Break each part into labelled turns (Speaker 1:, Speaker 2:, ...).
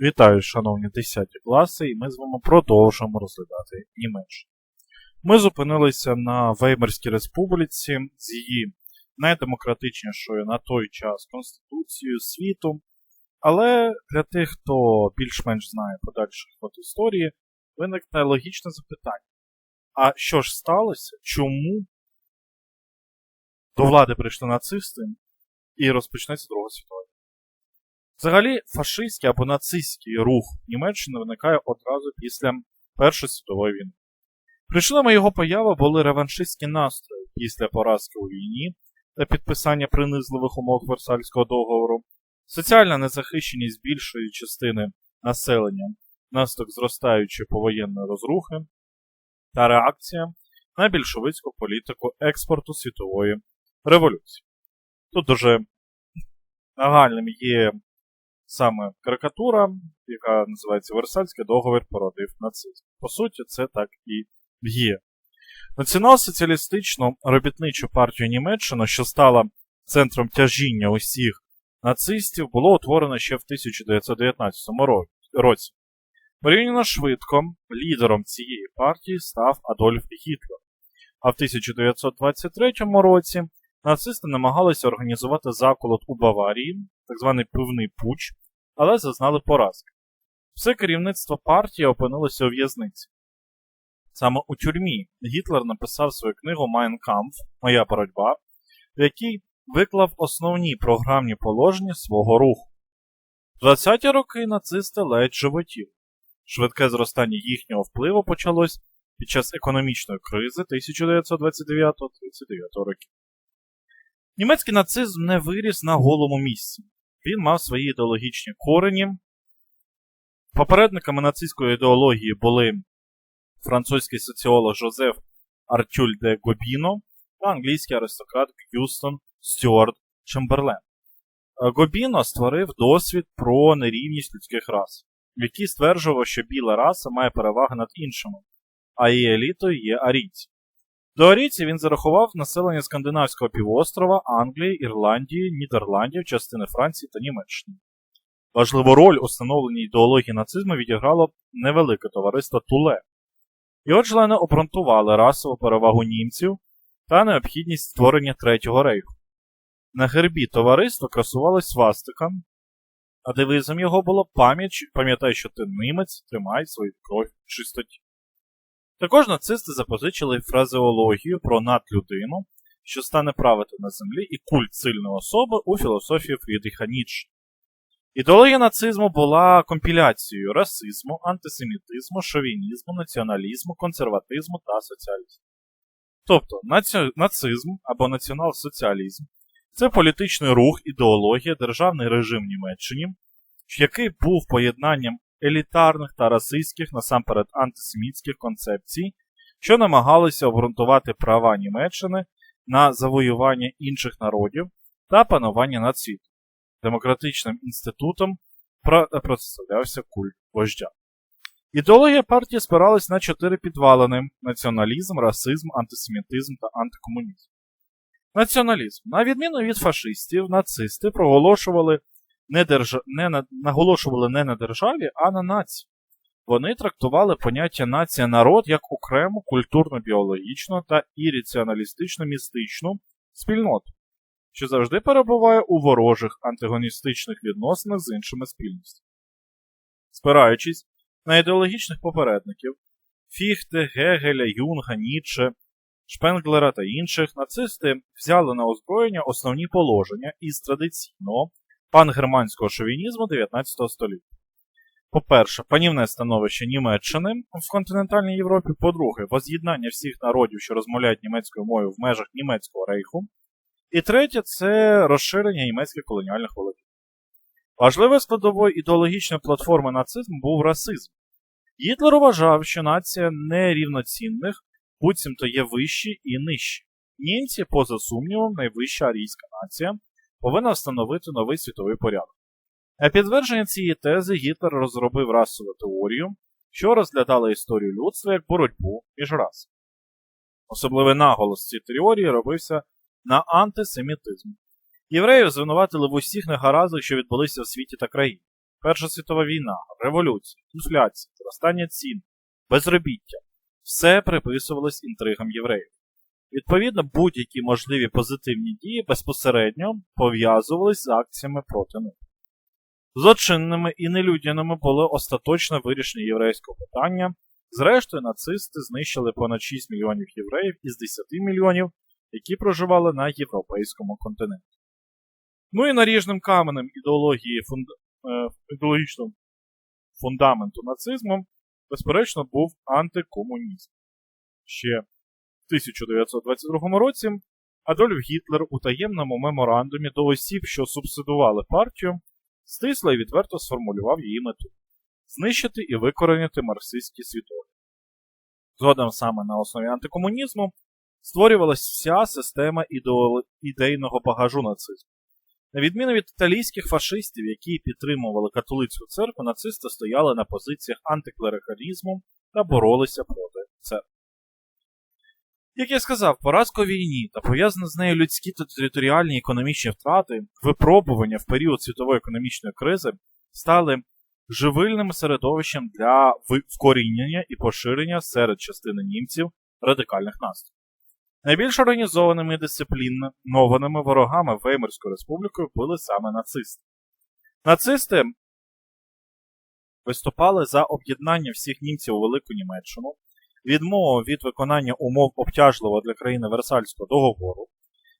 Speaker 1: Вітаю, шановні 10 класи, і ми з вами продовжуємо розглядати Німеччину. Ми зупинилися на Веймарській республіці з її найдемократичнішою на той час Конституцією світу. Але для тих, хто більш-менш знає подальший ход історії, виникне логічне запитання. А що ж сталося? Чому до влади прийшли нацисти і розпочнеться Друга світова? Взагалі, фашистський або нацистський рух Німеччини виникає одразу після Першої світової війни. Причинами його появи були реваншистські настрої після поразки у війні та підписання принизливих умов Версальського договору, соціальна незахищеність більшої частини населення внаслідок зростаючої повоєнної розрухи та реакція на більшовицьку політику експорту світової революції. Тут дуже нагальним є саме карикатура, яка називається Версальський договір породив нацизм. По суті, це так і є. Націонал-соціалістичну робітничу партію Німеччини, що стала центром тяжіння усіх нацистів, було утворено ще в 1919 році. Порівняно швидко лідером цієї партії став Адольф Гітлер. А в 1923 році нацисти намагалися організувати заколот у Баварії, так званий пивний пуч, але зазнали поразки. Все керівництво партії опинилося у в'язниці. Саме у тюрмі Гітлер написав свою книгу Mein Kampf Моя боротьба, в якій виклав основні програмні положення свого руху. В 20-ті роки нацисти ледь животів. Швидке зростання їхнього впливу почалось під час економічної кризи 1929-39 років. Німецький нацизм не виріс на голому місці. Він мав свої ідеологічні корені. Попередниками нацистської ідеології були французький соціолог Жозеф Артюль де Гобіно та англійський аристократ К'юстон Стюарт Чемберлен. Гобіно створив досвід про нерівність людських рас, в якій стверджував, що біла раса має переваги над іншими, а її елітою є арійці. До арійців він зарахував населення Скандинавського півострова, Англії, Ірландії, Нідерландів, частини Франції та Німеччини. Важливу роль у становленні ідеології нацизму відіграло невелике товариство Туле. Його члени обґрунтували расову перевагу німців та необхідність створення Третього рейху. На гербі товариства красувалась свастика, а девизом його було пам'ять, пам'ятай, що ти німець, тримай свою кров в чистоті. Також нацисти запозичили фразеологію про надлюдину, що стане правити на землі, і культ сильної особи у філософії Фрідріха Ніцше. Ідеологія нацизму була компіляцією расизму, антисемітизму, шовінізму, націоналізму, консерватизму та соціалізму. Тобто наці... нацизм або націонал-соціалізм це політичний рух, ідеологія, державний режим Німеччині, який був поєднанням елітарних та расистських, насамперед антисемітських концепцій, що намагалися обґрунтувати права Німеччини на завоювання інших народів та панування над світом. Демократичним інститутом представлявся культ вождя. Ідеологія партії спиралась на чотири підвалини: націоналізм, расизм, антисемітизм та антикомунізм. Націоналізм. На відміну від фашистів, нацисти проголошували не, держ... не на... наголошували не на державі, а на нації. Вони трактували поняття нація народ як окрему культурно-біологічну та ірраціоналістично-містичну спільноту, що завжди перебуває у ворожих антагоністичних відносинах з іншими спільностями. Спираючись на ідеологічних попередників Фіхте, Гегеля, Юнга, Ніцше, Шпенглера та інших, нацисти взяли на озброєння основні положення із традиційного пангерманського шовінізму 19 століття. По-перше, панівне становище Німеччини в континентальній Європі, по-друге, воз'єднання всіх народів, що розмовляють німецькою мовою в межах німецького рейху. І третє це розширення німецьких колоніальних володінь. Важливою складовою ідеологічної платформи нацизму був расизм. Гітлер вважав, що нація нерівноцінних, буцімто є вищі і нижчі. Німці, поза сумнівом, найвища арійська нація, повинна встановити новий світовий порядок. На підтвердження цієї тези Гітлер розробив расову теорію, що розглядала історію людства як боротьбу між расами. Особливий наголос цієї теорії робився на антисемітизм. Євреїв звинуватили в усіх негараздах, що відбулися в світі та країні. Перша світова війна, революція, інфляція, зростання цін, безробіття все приписувалось інтригам євреїв. Відповідно, будь-які можливі позитивні дії безпосередньо пов'язувались з акціями проти них. Злочинними і нелюдяними були остаточно вирішення єврейського питання. Зрештою, нацисти знищили понад 6 мільйонів євреїв із 10 мільйонів, які проживали на європейському континенті. Ну і наріжним каменем ідеології фунд... е, ідеологічного фундаменту нацизму, безперечно, був антикомунізм. Ще 1922 році Адольф Гітлер у таємному меморандумі до осіб, що субсидували партію, стисло і відверто сформулював її мету знищити і викоренити марксистські світогляд. Згодом саме на основі антикомунізму створювалася вся система ідейного багажу нацизму. На відміну від італійських фашистів, які підтримували католицьку церкву, нацисти стояли на позиціях антиклерикалізму та боролися проти церкви. Як я сказав, поразка у війні та пов'язані з нею людські та територіальні економічні втрати, випробування в період світової економічної кризи стали живильним середовищем для вкорінення і поширення серед частини німців радикальних настроїв. Найбільш організованими і дисциплінованими ворогами Веймарською республікою були саме нацисти. Нацисти виступали за об'єднання всіх німців у Велику Німеччину, відмову від виконання умов обтяжливого для країни Версальського договору,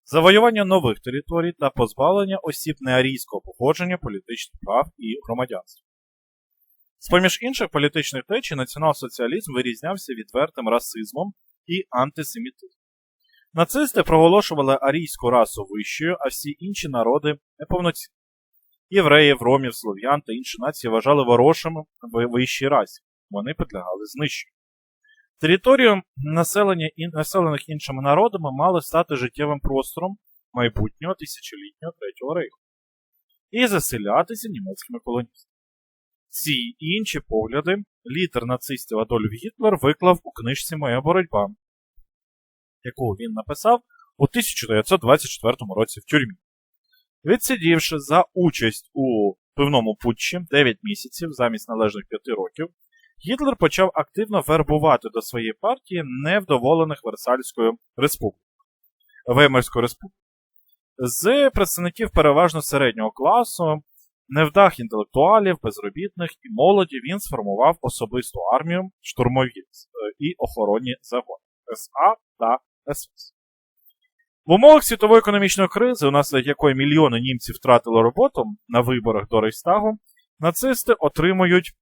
Speaker 1: завоювання нових територій та позбавлення осіб неарійського походження політичних прав і громадянства. З поміж інших політичних течій націонал-соціалізм вирізнявся відвертим расизмом і антисемітизмом. Нацисти проголошували арійську расу вищою, а всі інші народи неповноцінними. Євреїв, ромів, слов'ян та інші нації вважали ворожими в вищій расі, вони підлягали знищенню. Територію населення населених іншими народами мали стати життєвим простором майбутнього тисячолітнього Третього рейху і заселятися німецькими колоністами. Ці і інші погляди лідер нацистів Адольф Гітлер виклав у книжці Моя боротьба, яку він написав у 1924 році в тюрмі. Відсидівши за участь у пивному путчі 9 місяців замість належних 5 років, Гітлер почав активно вербувати до своєї партії невдоволених Версальською республікою, Веймарською республікою. З представників переважно середнього класу, невдах інтелектуалів, безробітних і молоді він сформував особисту армію штурмові і охоронні загони СА та СС. В умовах світової економічної кризи, унаслідок якої мільйони німців втратили роботу на виборах до Рейхстагу, нацисти отримують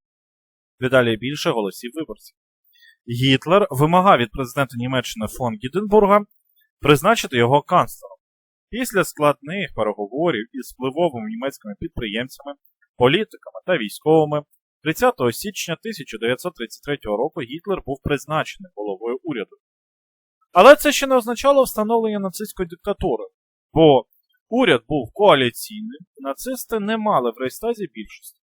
Speaker 1: дедалі більше голосів виборців. Гітлер вимагав від президента Німеччини фон Гіденбурга призначити його канцлером. Після складних переговорів із впливовими німецькими підприємцями, політиками та військовими 30 січня 1933 року Гітлер був призначений головою уряду. Але це ще не означало встановлення нацистської диктатури, бо уряд був коаліційним, нацисти не мали в Рейстазі більшості.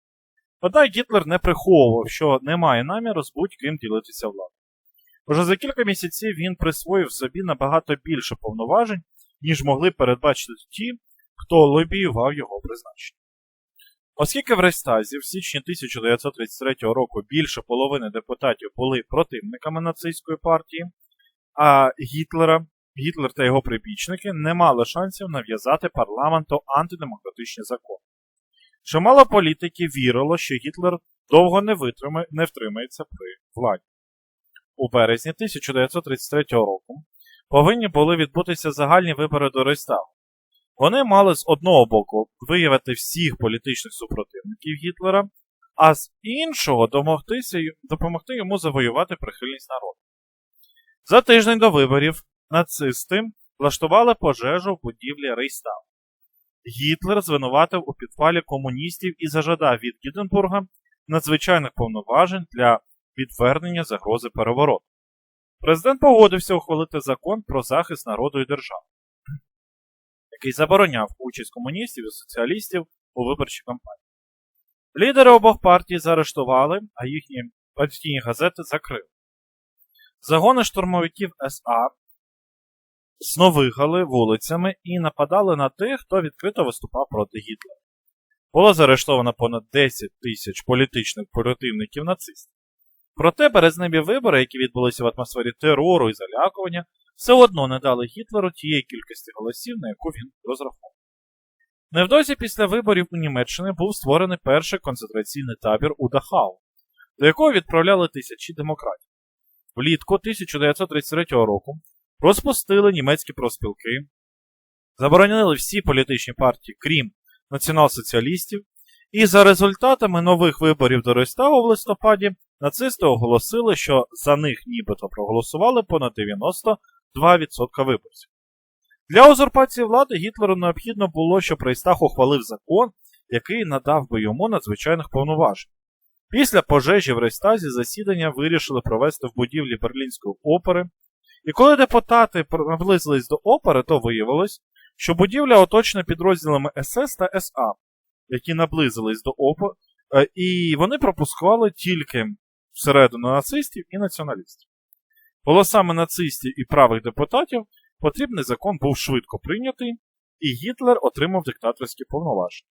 Speaker 1: Однак Гітлер не приховував, що не має наміру з будь-ким ділитися владою. Уже за кілька місяців він присвоїв собі набагато більше повноважень, ніж могли передбачити ті, хто лобіював його призначення. Оскільки в Рейстазі в січні 1933 року більше половини депутатів були противниками нацистської партії, а Гітлера, Гітлер та його прибічники не мали шансів нав'язати парламенту антидемократичні закони. Чимало політиків вірило, що Гітлер довго не витримає, не втримається при владі. У березні 1933 року повинні були відбутися загальні вибори до Рейстагу. Вони мали з одного боку виявити всіх політичних супротивників Гітлера, а з іншого допомогти йому завоювати прихильність народу. За тиждень до виборів нацисти влаштували пожежу в будівлі Рейстагу. Гітлер звинуватив у підпалі комуністів і зажадав від Гіденбурга надзвичайних повноважень для відвернення загрози перевороту. Президент погодився ухвалити закон про захист народу і держави, який забороняв участь комуністів і соціалістів у виборчій кампанії. Лідери обох партій заарештували, а їхні партійні газети закрили. Загони штурмовиків СА сновигали вулицями і нападали на тих, хто відкрито виступав проти Гітлера. Було заарештовано понад 10 тисяч політичних противників нацистів. Проте березневі вибори, які відбулися в атмосфері терору і залякування, все одно не дали Гітлеру тієї кількості голосів, на яку він розраховував. Невдовзі після виборів у Німеччині був створений перший концентраційний табір у Дахау, до якого відправляли тисячі демократів. Влітку 1933 року розпустили німецькі профспілки, заборонили всі політичні партії, крім націонал-соціалістів, і за результатами нових виборів до Рейстагу в листопаді нацисти оголосили, що за них нібито проголосували понад 92% виборців. Для узурпації влади Гітлеру необхідно було, щоб Рейстаг ухвалив закон, який надав би йому надзвичайних повноважень. Після пожежі в Рейстазі засідання вирішили провести в будівлі Берлінської опери, і коли депутати наблизились до опери, то виявилось, що будівля оточена підрозділами СС та СА, які наблизились до опери, і вони пропускали тільки всередину нацистів і націоналістів. Голосами нацистів і правих депутатів потрібний закон був швидко прийнятий, і Гітлер отримав диктаторські повноваження.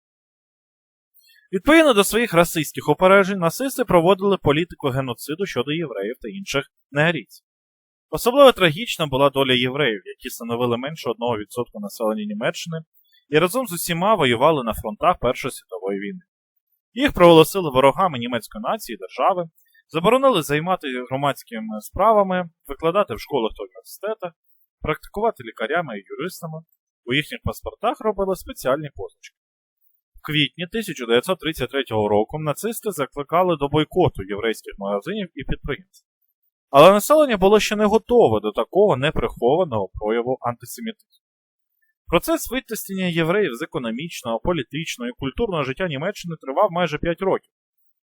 Speaker 1: Відповідно до своїх расистських опережень, нацисти проводили політику геноциду щодо євреїв та інших негрійців. Особливо трагічна була доля євреїв, які становили менше 1% населення Німеччини і разом з усіма воювали на фронтах Першої світової війни. Їх проголосили ворогами німецької нації держави, заборонили займатися громадськими справами, викладати в школах та університетах, практикувати лікарями і юристами, у їхніх паспортах робили спеціальні позначки. В квітні 1933 року нацисти закликали до бойкоту єврейських магазинів і підприємств. Але населення було ще не готове до такого неприхованого прояву антисемітизму. Процес витиснення євреїв з економічного, політичного і культурного життя Німеччини тривав майже 5 років.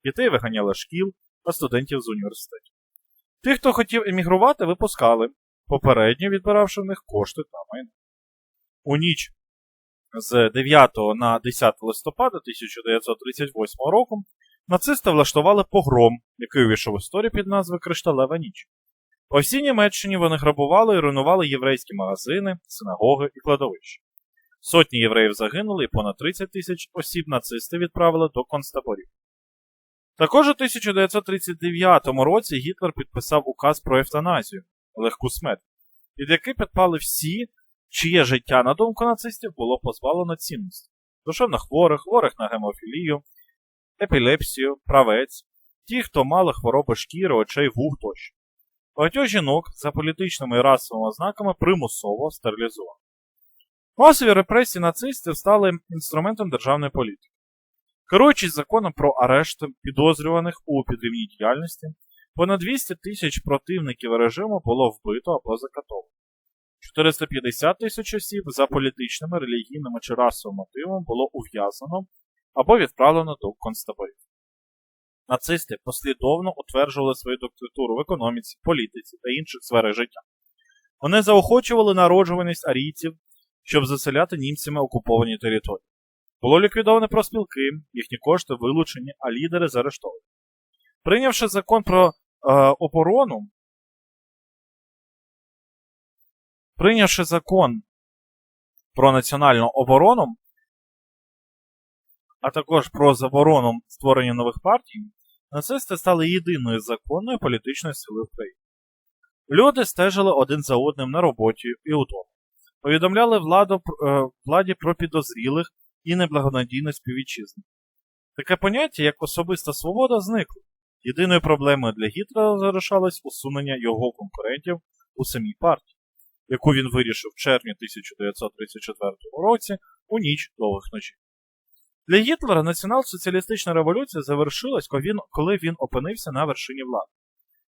Speaker 1: Дітей виганяли шкіл, а студентів з університетів. Тих, хто хотів емігрувати, випускали, попередньо відбиравши в них кошти та майно. У ніч з 9 на 10 листопада 1938 року нацисти влаштували погром, який увійшов в історію під назвою Кришталева ніч. По всій Німеччині вони грабували і руйнували єврейські магазини, синагоги і кладовища. Сотні євреїв загинули і понад 30 тисяч осіб нацисти відправили до концтаборів. Також у 1939 році Гітлер підписав указ про евтаназію, легку смерть, під який підпали всі, чиє життя, на думку нацистів, було позбавлено цінності. Душевно хворих, хворих на гемофілію, епілепсію, правець, ті, хто мали хвороби шкіри, очей, вух тощо. Багатьох жінок за політичними і расовими ознаками примусово стерилізували. Масові репресії нацистів стали інструментом державної політики. Керуючись законом про арешти підозрюваних у підрівній діяльності, понад 200 тисяч противників режиму було вбито або закатовано. 450 тисяч осіб за політичними, релігійними чи расовими мотивами було ув'язано або відправлено до концтаборів. Нацисти послідовно утверджували свою доктритуру в економіці, політиці та інших сферах життя. Вони заохочували народжуваність арійців, щоб заселяти німцями окуповані території. Було ліквідовано проспілки, їхні кошти вилучені, а лідери заарештовані. Прийнявши закон про е, оборону, прийнявши закон про національну оборону, а також про заборону створення нових партій, нацисти стали єдиною законною політичною силою в країні. Люди стежили один за одним на роботі і удома. Повідомляли владу, е, владі про підозрілих і неблагонадійних співвітчизників. Таке поняття, як особиста свобода, зникло. Єдиною проблемою для Гітлера залишалось усунення його конкурентів у самій партії, яку він вирішив в червні 1934 році у ніч довгих ночей. Для Гітлера націонал-соціалістична революція завершилась, коли він опинився на вершині влади.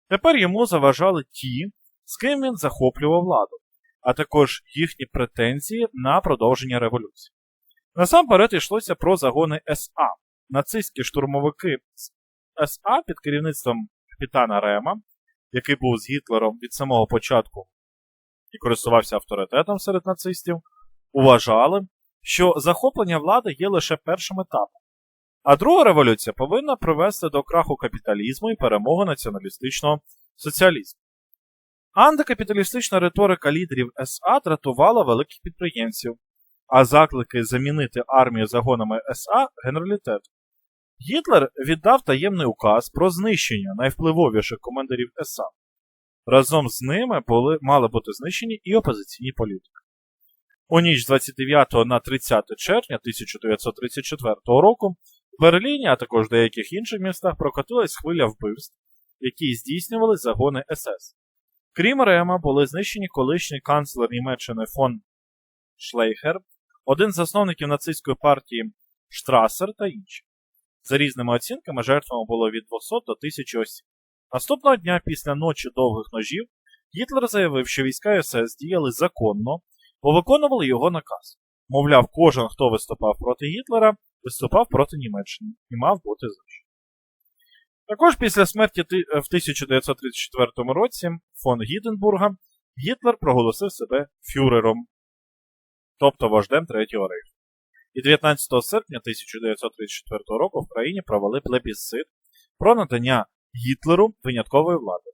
Speaker 1: Тепер йому заважали ті, з ким він захоплював владу, а також їхні претензії на продовження революції. Насамперед йшлося про загони СА. Нацистські штурмовики СА під керівництвом капітана Рема, який був з Гітлером від самого початку і користувався авторитетом серед нацистів, вважали, що захоплення влади є лише першим етапом. А друга революція повинна привести до краху капіталізму і перемоги націоналістичного соціалізму. Антикапіталістична риторика лідерів СА дратувала великих підприємців, а заклики замінити армію загонами СА генералітетом. Гітлер віддав таємний указ про знищення найвпливовіших командирів СА. Разом з ними були, мали бути знищені і опозиційні політики. У ніч з 29 на 30 червня 1934 року в Берліні, а також деяких інших містах прокотилась хвиля вбивств, які здійснювали загони СС. Крім Рема, були знищені колишній канцлер Німеччини фон Шлейхер, один з засновників нацистської партії Штрасер та інші. За різними оцінками, жертвами було від 200 до 1000 осіб. Наступного дня після ночі довгих ножів Гітлер заявив, що війська СС діяли законно, бо виконували його наказ. Мовляв, кожен, хто виступав проти Гітлера, виступав проти Німеччини і мав бути знищений. Також після смерті в 1934 році фон Гіденбурга Гітлер проголосив себе фюрером, тобто вождем Третього рейху. І 19 серпня 1934 року в країні провели плебісцит про надання Гітлеру виняткової влади.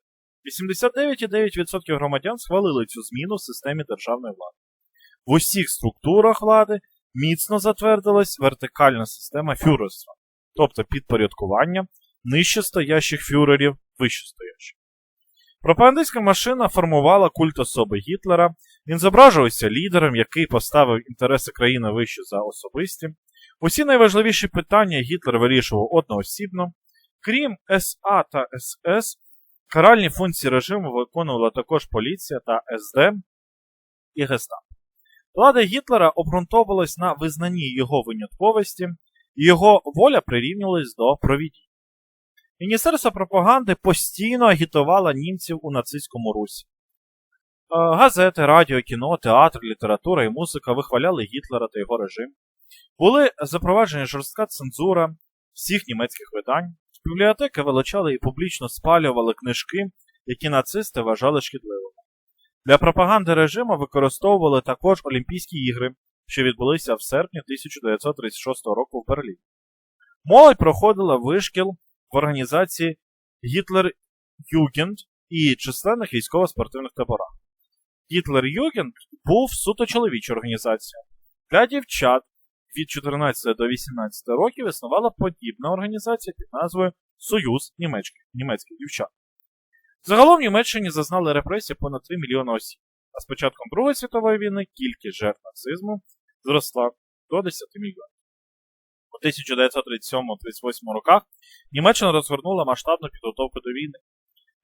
Speaker 1: 89,9% громадян схвалили цю зміну в системі державної влади. В усіх структурах влади міцно затвердилась вертикальна система фюрерства, тобто підпорядкування нижчестоящих фюрерів вищестоящих. Пропагандистська машина формувала культ особи Гітлера, він зображувався лідером, який поставив інтереси країни вище за особисті. Усі найважливіші питання Гітлер вирішував одноосібно. Крім СА та СС, каральні функції режиму виконувала також поліція та СД і Гестап. Влада Гітлера обґрунтовувалась на визнанні його винятковості, і його воля прирівнювалась до провідів. Міністерство пропаганди постійно агітувало німців у нацистському русі. Газети, радіо, кіно, театр, література і музика вихваляли Гітлера та його режим. Були запроваджені жорстка цензура всіх німецьких видань. Бібліотеки вилучали і публічно спалювали книжки, які нацисти вважали шкідливими. Для пропаганди режиму використовували також Олімпійські ігри, що відбулися в серпні 1936 року в Берліні. Молодь проходила вишкіл в організації Гітлер Югенд і численних військово-спортивних таборах. Гітлер Югенд був суто чоловічою організацією. Для дівчат від 14 до 18 років існувала подібна організація під назвою Союз німецьких, німецьких дівчат. Загалом в Німеччині зазнали репресії понад 3 мільйони осіб, а з початком Другої світової війни кількість жертв нацизму зросла до 10 мільйонів. У 1937-38 роках Німеччина розгорнула масштабну підготовку до війни.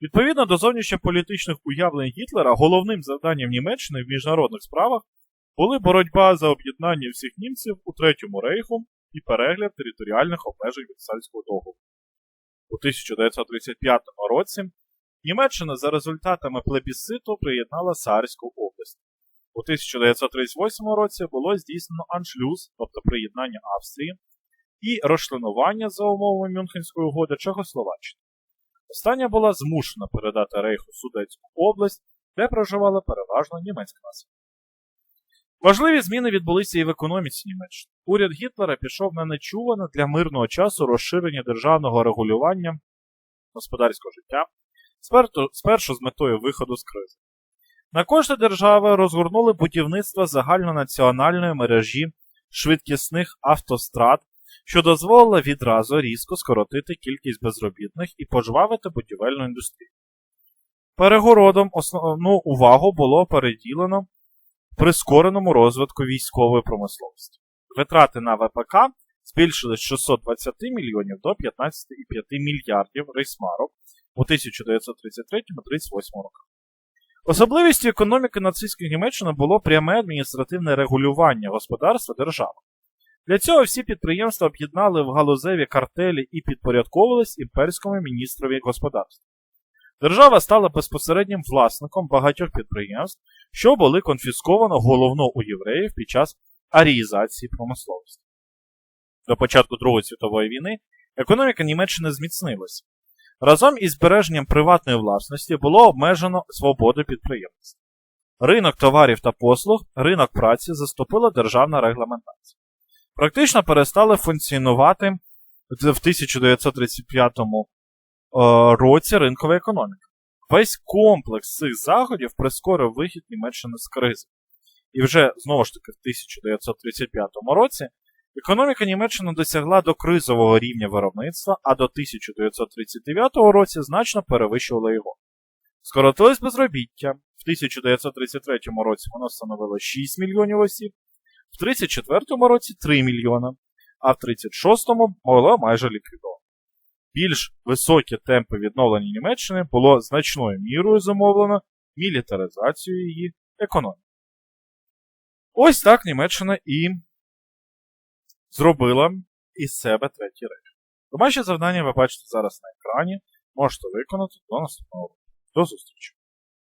Speaker 1: Відповідно до зовнішньополітичних уявлень Гітлера, головним завданням Німеччини в міжнародних справах були боротьба за об'єднання всіх німців у Третьому рейху і перегляд територіальних обмежень Версальського договору. У 1935 році Німеччина за результатами плебісциту приєднала Саарську область. У 1938 році було здійснено аншлюз, тобто приєднання Австрії, і розчленування за умовами Мюнхенської угоди Чехословаччини. Остання була змушена передати Рейху Судецьку область, де проживала переважно німецька нація. Важливі зміни відбулися і в економіці Німеччини. Уряд Гітлера пішов на нечуване для мирного часу розширення державного регулювання господарського життя, спершу з метою виходу з кризи. На кошти держави розгорнули будівництво загальнонаціональної мережі швидкісних автострад, що дозволило відразу різко скоротити кількість безробітних і пожвавити будівельну індустрію. Перегородом основну увагу було переділено прискореному розвитку військової промисловості. Витрати на ВПК збільшились з 620 мільйонів до 15,5 мільярдів рейсмарок у 1933-38 роках. Особливістю економіки нацистської Німеччини було пряме адміністративне регулювання господарства держави. Для цього всі підприємства об'єднали в галузеві картелі і підпорядковувались імперському міністрові господарства. Держава стала безпосереднім власником багатьох підприємств, що були конфісковано головно у євреїв під час аріїзації промисловості. До початку Другої світової війни економіка Німеччини зміцнилася. Разом із збереженням приватної власності було обмежено свободу підприємництва. Ринок товарів та послуг, ринок праці заступила державна регламентація. Практично перестали функціонувати в 1935 році ринкова економіка. Весь комплекс цих заходів прискорив вихід Німеччини з кризи. І вже знову ж таки в 1935 році економіка Німеччини досягла до кризового рівня виробництва, а до 1939 році значно перевищувала його. Скоротилось безробіття. В 1933 році воно становило 6 мільйонів осіб, в 1934 році 3 мільйона, а в 1936 було майже ліквідовано. Більш високі темпи відновлення Німеччини було значною мірою замовлено мілітаризацією її економіки. Ось так Німеччина і зробила із себе третій рейх. Домашнє завдання ви бачите зараз на екрані. Можете виконати до наступного року. До зустрічі!